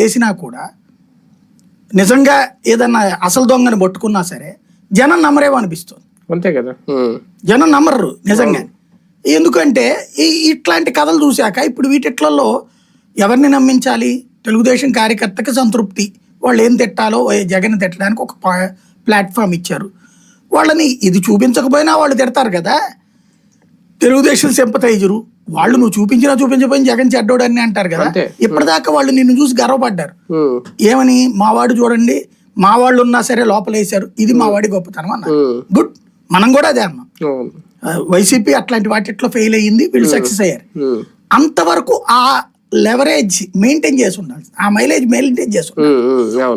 చేసినా కూడా నిజంగా ఏదన్నా అసలు దొంగని పట్టుకున్నా సరే జనం నమ్మరేమో అనిపిస్తుంది. అంతే కదా. జనం నమ్మరు నిజంగా. ఎందుకంటే ఈ ఇట్లాంటి కథలు చూశాక ఇప్పుడు వీటిట్లలో ఎవరిని నమ్మించాలి? తెలుగుదేశం కార్యకర్తకి సంతృప్తి. వాళ్ళు ఏం తిట్టాలో జగన్ తిట్టడానికి ఒక ప్లాట్ఫామ్ ఇచ్చారు. వాళ్ళని ఇది చూపించకపోయినా వాళ్ళు తిడతారు కదా. తెలుగుదేశం సింపతైజరు వాళ్ళు నువ్వు చూపించినా చూపించకపోయినా జగన్ చెడ్డోడు అని అంటారు కదా. ఇప్పటిదాకా వాళ్ళు నిన్ను చూసి గర్వపడ్డారు. ఏమని? మావాడు చూడండి మా వాళ్ళు ఉన్నా సరే లోపలేశారు ఇది మా వాడి గొప్పతనం అన్నారు. ఉమ్. గుడ్. మనం కూడా అదే అన్నాం. వైసీపీ అట్లాంటి వాటిట్లో ఫెయిల్ అయ్యింది వీళ్ళు సక్సెస్ అయ్యారు. అంతవరకు ఆ లెవరేజ్ మెయింటైన్ చేసి ఉండాలి ఆ మైలేజ్ మెయింటైన్ చేసి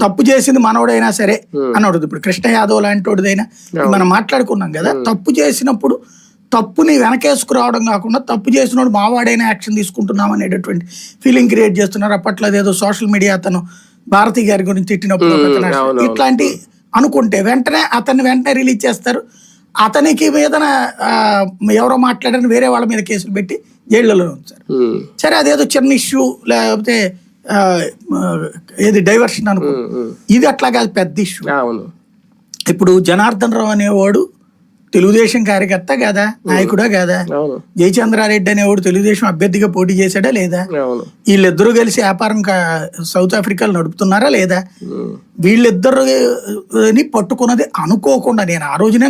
తప్పు చేసింది మనోడైనా సరే అన్నోడు. ఇప్పుడు కృష్ణ యాదవ్ లాంటి వాడిదైనా మనం మాట్లాడుకున్నాం కదా తప్పు చేసినప్పుడు తప్పుని వెనకేసుకురావడం కాకుండా తప్పు చేసినోడు మావాడైనా యాక్షన్ తీసుకుంటున్నాం అనేటటువంటి ఫీలింగ్ క్రియేట్ చేస్తున్నారు. అప్పట్లో అదేదో సోషల్ మీడియా అతను భారతి గారి గురించి తిట్టినప్పుడు. ఇట్లాంటి అనుకుంటే వెంటనే అతన్ని వెంటనే రిలీజ్ చేస్తారు. అతనికి మీద ఎవరో మాట్లాడని వేరే వాళ్ళ మీద కేసులు పెట్టి జైళ్ళలో ఉంచారు. సరే అదేదో చిన్న ఇష్యూ లేకపోతే ఏది డైవర్షన్ అనుకో. ఇది అట్లా కాదు పెద్ద ఇష్యూ ఇప్పుడు జనార్దన్ రావు అనేవాడు తెలుగుదేశం కార్యకర్త కాదా నాయకుడా కాదా? జయచంద్రారెడ్డి అనేవాడు తెలుగుదేశం అభ్యర్థిగా పోటీ చేశాడా లేదా? వీళ్ళిద్దరూ కలిసి వ్యాపారం సౌత్ ఆఫ్రికాలో నడుపుతున్నారా లేదా? ఉమ్. వీళ్ళిద్దరిని పట్టుకున్నది అనుకోకుండా నేను ఆ రోజునే